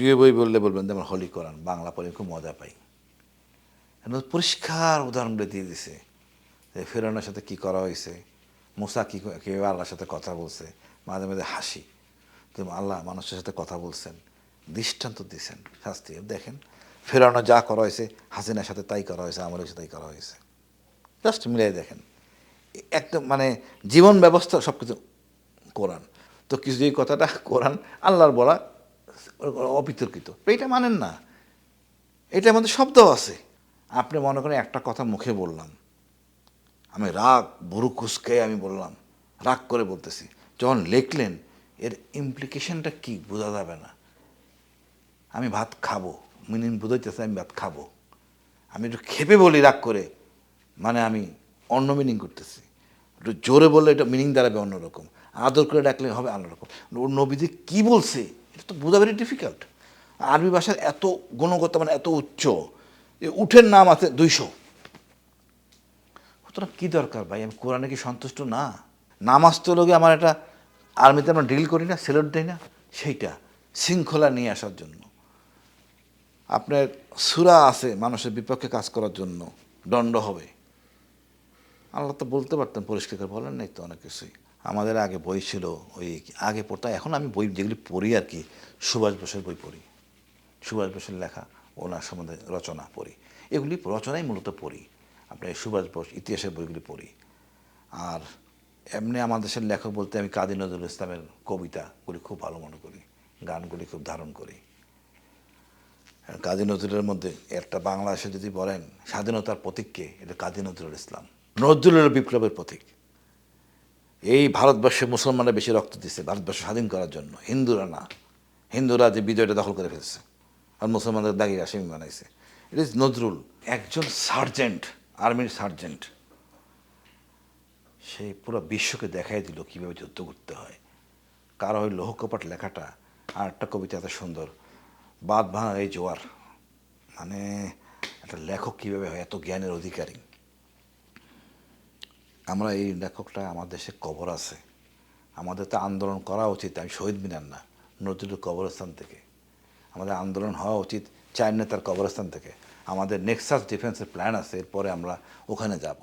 প্রিয় বই বললে বলবেন যেমন হলি কোরআন, বাংলা পড়ে খুব মজা পাই। পরিষ্কার উদাহরণগুলো দিয়ে দিছে যে ফেরানোর সাথে কি করা হয়েছে, মুসা কী কীভাবে আল্লাহর সাথে কথা বলছে, মাঝে মাঝে হাসি। কিন্তু আল্লাহ মানুষের সাথে কথা বলছেন, দৃষ্টান্ত দিয়েছেন শাস্তি। দেখেন ফেরানো যা করা হয়েছে, হাসিনার সাথে তাই করা হয়েছে আমার সাথে তাই করা হয়েছে। জাস্ট মিলাই দেখেন, একদম মানে জীবন ব্যবস্থা সব কিছু কোরআন। তো কিছু এই কথাটা কোরআন আল্লাহর বলা অবিতর্কিত এইটা মানেন না। এটার মধ্যে শব্দ আছে। আপনি মনে করেন একটা কথা মুখে বললাম। আমি রাগ বুড়ো কুসকে আমি বললাম, রাগ করে বলতেছি। যখন লিখলেন, এর ইমপ্লিকেশনটা কি বোঝা যাবে না। আমি ভাত খাব মিনিং বুঝাইতেছে আমি ভাত খাব। আমি একটু খেপে বলি রাগ করে। মানে আমি অন্য মিনিং করতেছি। একটু জোরে বললে এটা মিনিং দাঁড়াবে অন্যরকম। আদর করে ডাকলে হবে অন্যরকম নবীজি কী বলছে? এটা তো বোঝা ভেরি ডিফিকাল্ট আরবি ভাষার এত গুণগত মানে এত উচ্চ যে উঠের নাম আছে দুইশো। সুতরাং কী দরকার ভাই? আমি কোরআনে কি সন্তুষ্ট? না। নামাজ তো লোকে আমার একটা আর্মিতে আমরা ডিল করি না সেলট দেই না, সেইটা শৃঙ্খলা নিয়ে আসার জন্য। আপনার সুরা আছে মানুষের বিপক্ষে কাজ করার জন্য, দণ্ড হবে। আল্লাহ তো বলতে পারতেন, পরিষ্কার বলেন নাই তো অনেক কিছুই। আমাদের আগে বই ছিল, ওই আগে পড়তাম। এখন আমি বই যেগুলি পড়ি আর কি, সুভাষ বোসের বই পড়ি। সুভাষ বোসের লেখা, ওনার সম্বন্ধে রচনা পড়ি। এগুলি রচনাই মূলত পড়ি। আপনার সুভাষ বোস ইতিহাসের বইগুলি পড়ি। আর এমনি আমাদের দেশের লেখক বলতে আমি কাজী নজরুল ইসলামের কবিতাগুলি খুব ভালো মনে করি, গানগুলি খুব ধারণ করি। কাজী নজরুলের মধ্যে একটা বাংলাদেশে যদি বলেন, স্বাধীনতার প্রতীককে, এটা কাজী নজরুল ইসলাম। নজরুলের বিপ্লবের প্রতীক। এই ভারতবর্ষে মুসলমানরা বেশি রক্ত দিচ্ছে, ভারতবর্ষ স্বাধীন করার জন্য। হিন্দুরা না। হিন্দুরা যে বিজয়টা দখল করে ফেলছে, আর মুসলমানদের দাগিয়ে আসামি বানাইছে। ইট ইজ নজরুল একজন সার্জেন্ট আর্মির সার্জেন্ট সে পুরো বিশ্বকে দেখাই দিল কীভাবে যুদ্ধ করতে হয়। কারও ওই লৌহকপাট লেখাটা আর একটা কবিতা এত সুন্দর। বাদ ভাঙা এই জোয়ার। মানে একটা লেখক কীভাবে হয়, এত জ্ঞানের অধিকারী। আমরা এই লেখকটা আমাদের দেশে কবর আছে। আমাদের তো আন্দোলন করা উচিত, আমি শহীদ মিনার না, নজরুল কবরস্থান থেকে। আমাদের আন্দোলন হওয়া উচিত চার নেতার কবরস্থান থেকে। আমাদের নেক্সাস ডিফেন্সের প্ল্যান আছে, এরপরে আমরা ওখানে যাব।